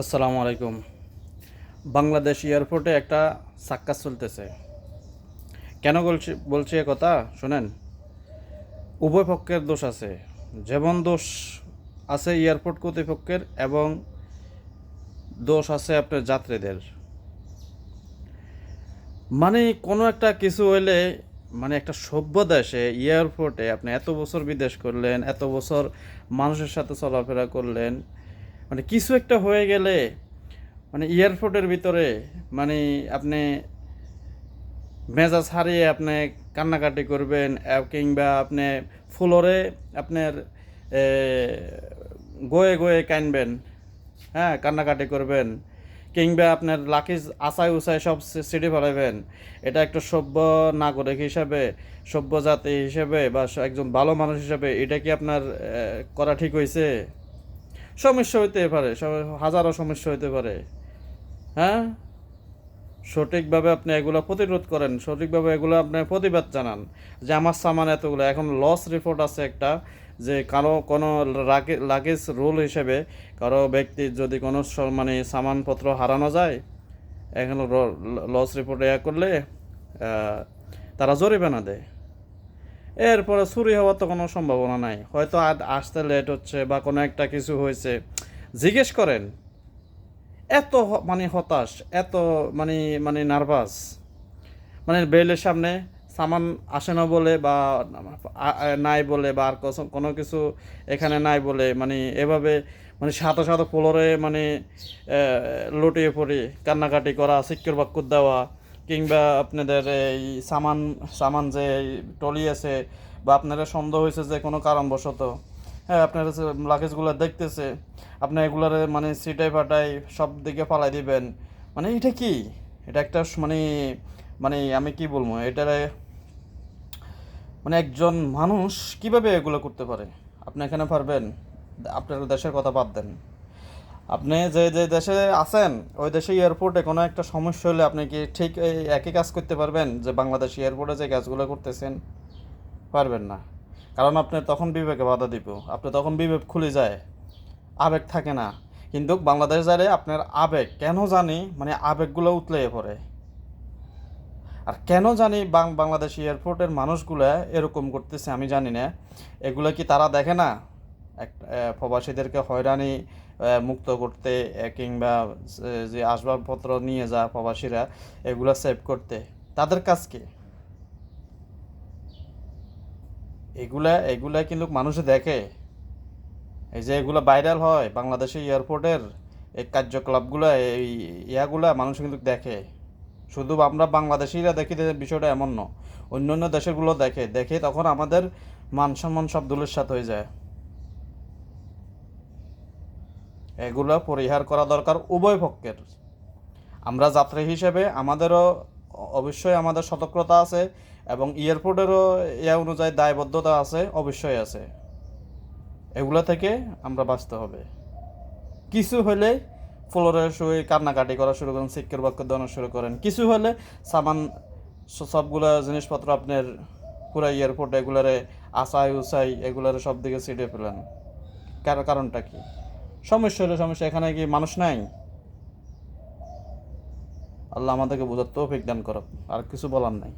আসসালামু আলাইকুম। বাংলাদেশ এয়ারপোর্টে একটা সাক্কাস চলতেছে। কেন বলছি বলছি কথা? শোনেন, উভয় পক্ষের দোষ আছে। যেমন দোষ আছে এয়ারপোর্ট কর্তৃপক্ষের এবং দোষ আছে আপনার যাত্রীদের। মানে কোনো একটা কিছু হইলে মানে একটা সভ্য দেশে, এয়ারপোর্টে আপনি এত বছর বিদেশ করলেন, এত বছর মানুষের সাথে চলাফেরা করলেন মানে কিছু একটা হয়ে গেলে মানে এয়ারপোর্টের ভিতরে মানে আপনি মেজাজ হারিয়ে আপনি কান্নাকাটি করবেন কিংবা আপনি ফ্লোরে আপনার গয়ে গয়ে কানবেন হ্যাঁ কান্নাকাটি করবেন, কিংবা আপনার লাকিজ আশায় উষায় সব সি- সিঁড়ি ফেলাবেন এটা একটা সভ্য নাগরিক হিসাবে, সভ্য জাতি হিসেবে বা একজন ভালো মানুষ হিসাবে, এটা কি আপনার করা ঠিক হয়েছে সমস্যা হইতে পারে হাজারো সমস্যা হইতে পারে। হ্যাঁ? সঠিকভাবে আপনি এগুলো প্রতিরোধ করেন, সঠিকভাবে এগুলো আপনি প্রতিবাদ জানান যে আমার সামান এতগুলো। এখন লস রিপোর্ট আছে একটা যে কারও কোনো লাগেজ রুল হিসেবে কারও ব্যক্তির যদি কোনো মানে সামানপত্র হারানো যায়, এখন লস রিপোর্ট ইয়া করলে তারা জরিমানা দেয়। এরপরে চুরি হওয়ার তো কোনো সম্ভাবনা নাই। হয়তো আজ আসতে লেট হচ্ছে বা কোনো একটা কিছু হয়েছে। জিজ্ঞেস করেন, এত মানে হতাশ, এত মানে মানে নার্ভাস মানে বেলের সামনে সামান আসে না বলে বা নাই বলে বা আর কোনো কিছু এখানে নাই বলে মানে এভাবে মানে সাথে সাথে ফ্লোরে মানে লুটিয়ে পড়ি, কান্নাকাটি করা সিক্কির বাক্য দেওয়া কিংবা আপনাদের এই সামান সামান যে টলি আছে বা আপনারা সন্দেহ হয়েছে যে কোনো কারণবশত হ্যাঁ আপনারা লাগেজগুলো দেখতেছে আপনার এগুলারে মানে সিটাই ফাটাই সব দিকে পালাই দিবেন। মানে এটা কি? এটা একটা মানে মানে আমি কি বলব? এটারে মানে একজন মানুষ কীভাবে এগুলো করতে পারে? আপনি এখানে পারবেন? আপনার দেশের কথা বাদ দেন। আপনি যে যে দেশে আছেন, ওই দেশে এয়ারপোর্টে কোনো একটা সমস্যা হলে আপনি কি ঠিক এই একই কাজ করতে পারবেন? যে বাংলাদেশ এয়ারপোর্টে যে কাজগুলো করতেছেন, পারবেন না। কারণ আপনি তখন বিবেকে বাধা দিব। আপনি তখন বিবেক খুলে যায়। আবেগ থাকে না। কিন্তু বাংলাদেশ যারে আপনার আবেগ, কেন জানি মানে আবেগগুলো উতলে পড়ে। আর কেন জানি বাংলাদেশ এয়ারপোর্টের মানুষগুলা এরকম করতেছে আমি জানি না। এগুলো কি তারা দেখে না? প্রবাসীদেরকে হয়রানি মুক্ত করতে কিংবা যে- আসবাবপত্র নিয়ে যা প্রবাসীরা, এগুলো সেভ করতে। তাদের কাজ কি? এগুলা এগুলা কিন্তু মানুষে দেখে। এই যে এগুলো ভাইরাল হয় বাংলাদেশের এয়ারপোর্টের এই কার্যকলাপগুলো, এই ইয়াগুলা মানুষ কিন্তু দেখে। শুধু আমরা বাংলাদেশিরা দেখি বিষয়টা এমন ন অন্য অন্য দেশেরগুলো দেখে। দেখে তখন আমাদের মান সম্মান সব দুলের সাথে হয়ে যায়। এগুলো পরিহার করা দরকার উভয় পক্ষের। আমরা যাত্রী হিসেবে আমাদেরও অবশ্যই আমাদের সতর্কতা আছে এবং এয়ারপোর্টেরও ইয়া অনুযায়ী দায়বদ্ধতা আছে, অবশ্যই আছে। এগুলো থেকে আমরা বাঁচতে হবে। কিছু হলে ফ্লোরে শুয়ে কান্নাকাটি করা শুরু করেন শিক্ষার বাক্য দেওয়ানো শুরু করেন। কিছু হলে সামান সবগুলা জিনিসপত্র আপনার পুরো এয়ারপোর্ট এগুলারে আসাই উসাই এগুলারে সব দিকে ছিটে ফেলেন। কার- কারণটা কি? সমস্যা হলে সমস্যা, এখানে কি মানুষ নাই? আল্লাহ আমাদেরকে বোঝার তো দান করো আর কিছু বলার নাই।